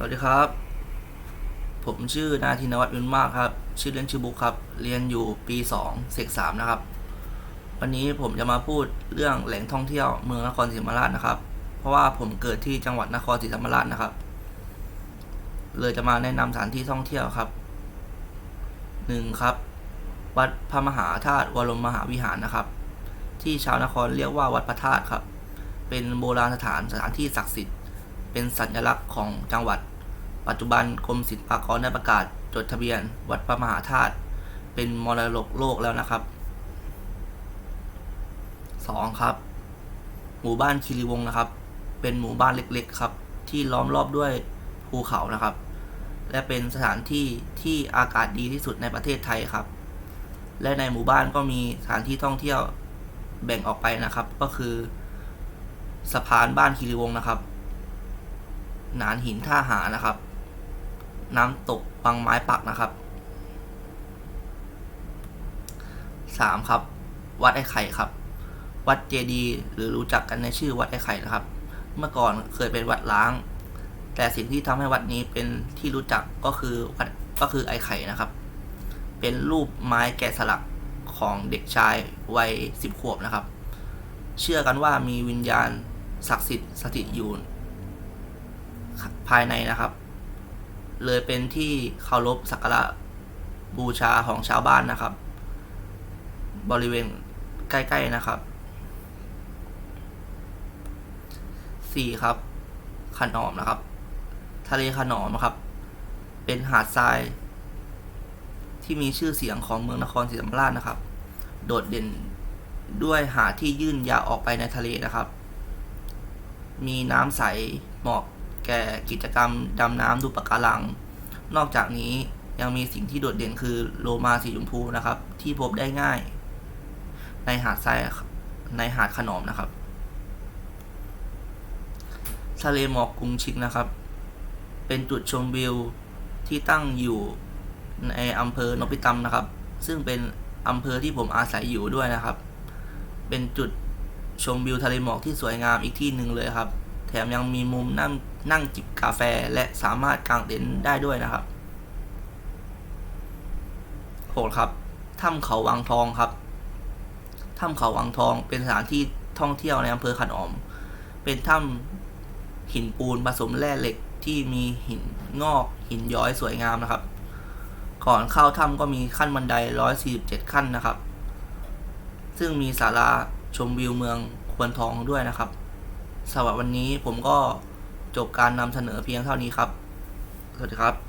สวัสดีครับ ผมชื่อนาทินวัฒน์ยุนมากครับ ชื่อเล่นชื่อบุ๊คครับ เรียนอยู่ปี2เสกสามนะครับ วันนี้ผมจะมาพูดเรื่องแหล่งท่องเที่ยวเมืองนครศรีธรรมราชนะครับ เพราะว่าผมเกิดที่จังหวัดนครศรีธรรมราชนะครับ เลยจะมาแนะนำสถานที่ท่องเที่ยวครับหนึ่งครับ วัดพระมหาธาตุวรมมหาวิหารนะครับ ที่ชาวนครเรียกว่าวัดพระธาตุครับ เป็นโบราณสถานสถานที่ศักดิ์สิทธิ์ เป็นสัญลักษณ์ของจังหวัด ปัจจุบันกรมศิลปากรได้ประกาศ จดทะเบียน วัดพระมหาธาตุเป็นมรดกโลกแล้วนะครับ 2. ครับ หมู่บ้านคีรีวงนะครับ เป็นหมู่บ้านเล็กๆครับ ที่ล้อมรอบด้วยภูเขานะครับ และเป็นสถานที่ที่อากาศดีที่สุดในประเทศไทยครับ และในหมู่บ้านก็มีสถานที่ท่องเที่ยวแบ่งออกไปนะครับ ก็คือ สะพานบ้านคีรีวงนะครับ หนานหินท่าหานะครับ น้ำตกบางไม้ปักนะครับสามครับ วัดไอ้ไข่ครับ วัดเจดีหรือรู้จักกันในชื่อวัดไอ้ไข่นะครับ เมื่อก่อนเคยเป็นวัดล้าง แต่สิ่งที่ทำให้วัดนี้เป็นที่รู้จักก็คือวัดก็คือไอ้ไข่นะครับ เป็นรูปไม้แกะสลักของเด็กชายวัยสิบขวบนะครับ เชื่อกันว่ามีวิญญาณศักดิ์สิทธิ์สถิตอยู่ ภายในนะครับ เลยเป็นที่เคารพสักการะบูชาของชาวบ้านนะครับ บริเวณใกล้ๆนะครับ 4 ครับขนอมนะครับ ทะเลขนอมนะครับ เป็นหาดทราย ที่มีชื่อเสียงของเมืองนครศรีธรรมราชนะครับ โดดเด่นด้วยหาดที่ยื่นยาวออกไปในทะเลนะครับ มีน้ำใสเหมาะ แก่กิจกรรมดำน้ำดูปะการัง นอกจากนี้ยังมีสิ่งที่โดดเด่นคือโลมาสีชมพูนะครับ ที่พบได้ง่าย ในหาดทรายในหาดขนอมนะครับทะเลหมอกกรุงชิงนะครับ เป็นจุดชมวิวที่ตั้งอยู่ในอำเภอนพิตำนะครับ ซึ่งเป็นอำเภอที่ผมอาศัยอยู่ด้วยนะครับ เป็นจุดชมวิวทะเลหมอกที่สวยงามอีกที่หนึ่งเลยครับ แถมยังมีมุมนั่งนั่งจิบกาแฟและสามารถกางเต็นท์ได้ด้วยนะครับโหดครับถ้ำเขาวังทองครับถ้ำเขาวังทองเป็นสถานที่ท่องเที่ยวในอำเภอขันออมเป็นถ้ำหินปูนผสมแร่เหล็กที่มีหินงอกหินย้อยสวยงามนะครับ ก่อนเข้าถ้ำก็มีขั้นบันได 147 ขั้นนะครับ ซึ่งมีศาลาชมวิวเมืองควรทองด้วยนะครับ สำหรับวันนี้ผมก็จบการนำเสนอเพียงเท่านี้ครับ สวัสดีครับ